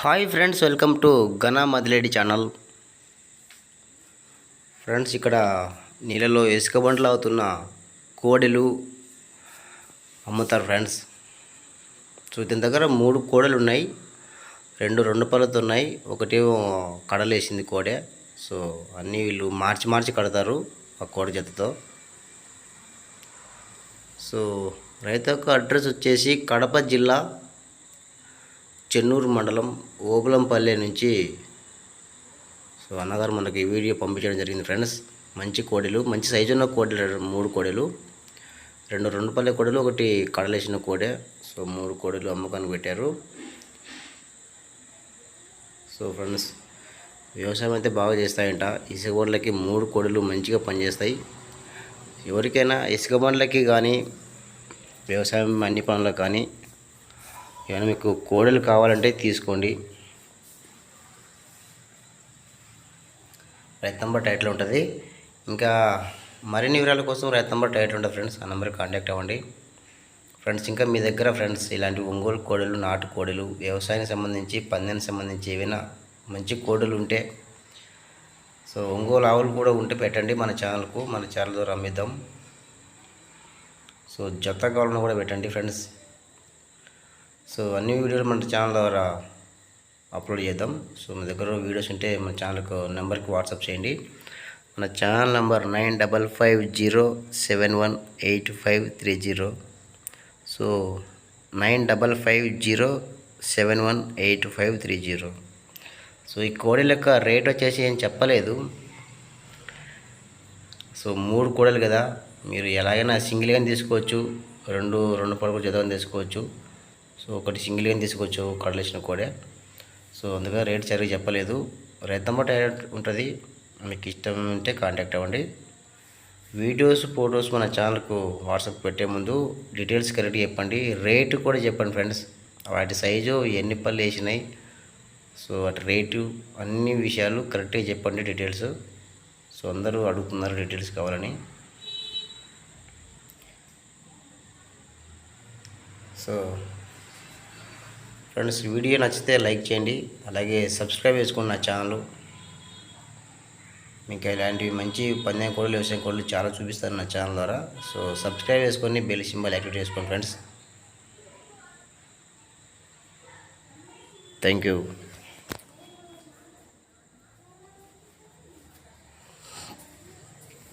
Hi friends welcome to ఘనా మదిలేడి channel. Friends ఇక్కడ నీళ్ళలో ఇసుక బండ్లు అవుతున్న కోడెలు అమ్ముతారు ఫ్రెండ్స్. సో దీని దగ్గర మూడు కోడలు ఉన్నాయి. రెండు రెండు పళ్ళతో ఉన్నాయి. ఒకటేమో కడలేసింది కోడె. సో అన్నీ వీళ్ళు మార్చి మార్చి కడతారు ఆ కోడ జతతో. సో రైతు యొక్క అడ్రస్ వచ్చేసి కడప జిల్లా చెన్నూరు మండలం ఓబులంపల్లె నుంచి సో అన్నగారు మనకి వీడియో పంపించడం జరిగింది ఫ్రెండ్స్. మంచి కోడెలు మంచి సైజు ఉన్న కోడెలు మూడు కోడెలు. రెండు రెండు పల్లె కోడెలు ఒకటి కడలేసిన కోడె. సో మూడు కోడెలు అమ్మకానికి పెట్టారు. సో ఫ్రెండ్స్ వ్యవసాయం అయితే బాగా చేస్తాయంట. ఇసుక బండ్లకి మూడు కోడెలు మంచిగా పనిచేస్తాయి. ఎవరికైనా ఇసుక బండ్లకి కానీ వ్యవసాయం అన్ని పనులకు కానీ ఏమైనా మీకు కోడలు కావాలంటే తీసుకోండి. రైతు నంబర్ టైటిల్ ఉంటుంది. ఇంకా మరిన్ని వివరాల కోసం రైతు నంబర్ టైటిల్ ఉంటుంది ఫ్రెండ్స్. ఆ నెంబర్కి కాంటాక్ట్ అవ్వండి. ఫ్రెండ్స్ ఇంకా మీ దగ్గర ఫ్రెండ్స్ ఇలాంటి ఒంగోలు కోడలు నాటు కోడలు వ్యవసాయానికి సంబంధించి పందెనికి సంబంధించి ఏవైనా మంచి కోడలు ఉంటే సో ఒంగోలు ఆవులు కూడా ఉంటే పెట్టండి మన ఛానల్కు మన ఛానల్ ద్వారా అమ్మిద్దాం. సో జత కావాలన్నా కూడా పెట్టండి ఫ్రెండ్స్. సో అన్ని వీడియోలు మన ఛానల్ ద్వారా అప్లోడ్ చేద్దాం. సో మీ దగ్గర వీడియోస్ ఉంటే మన ఛానల్కు నెంబర్కి వాట్సాప్ చేయండి. మన channel number nine double five zero seven one eight five three zero so nine double five zero seven one eight five three zero so ఈ కోడెల యొక్క రేట్ వచ్చేసి ఏం చెప్పలేదు. సో మూడు కోడలు కదా. మీరు ఎలాగైనా సింగిల్గా తీసుకోవచ్చు. రెండు రెండు పడుకులు చదవని తీసుకోవచ్చు. సో ఒకటి సింగిల్గా తీసుకోవచ్చు కడలేసిన కోడే. సో అందుకని రేట్ సరిగ్గా చెప్పలేదు. రైతమ్మ డైరెక్ట్ ఉంటుంది? మీకు ఇష్టం ఉంటే కాంటాక్ట్ అవ్వండి. వీడియోస్ ఫొటోస్ మన ఛానల్కు వాట్సాప్ పెట్టే ముందు డీటెయిల్స్ కరెక్ట్గా చెప్పండి. రేటు కూడా చెప్పండి ఫ్రెండ్స్. వాటి సైజు ఎన్ని పళ్ళు వేసినాయి? సో వాటి రేటు అన్ని విషయాలు కరెక్ట్గా చెప్పండి డీటెయిల్స్. సో అందరూ అడుగుతున్నారు డీటెయిల్స్ కావాలని. సో ఫ్రెండ్స్ వీడియో నచ్చితే లైక్ చేయండి. అలాగే సబ్స్క్రైబ్ చేసుకోండి నా ఛానల్. మీకు ఇలాంటివి మంచి పందెం కోళ్ళు వ్యవసాయం కోళ్ళు చాలా చూపిస్తాను నా ఛానల్ ద్వారా. సో సబ్స్క్రైబ్ చేసుకొని బెల్ సింబల్ యాక్టివేట్ చేసుకోండి ఫ్రెండ్స్. Thank you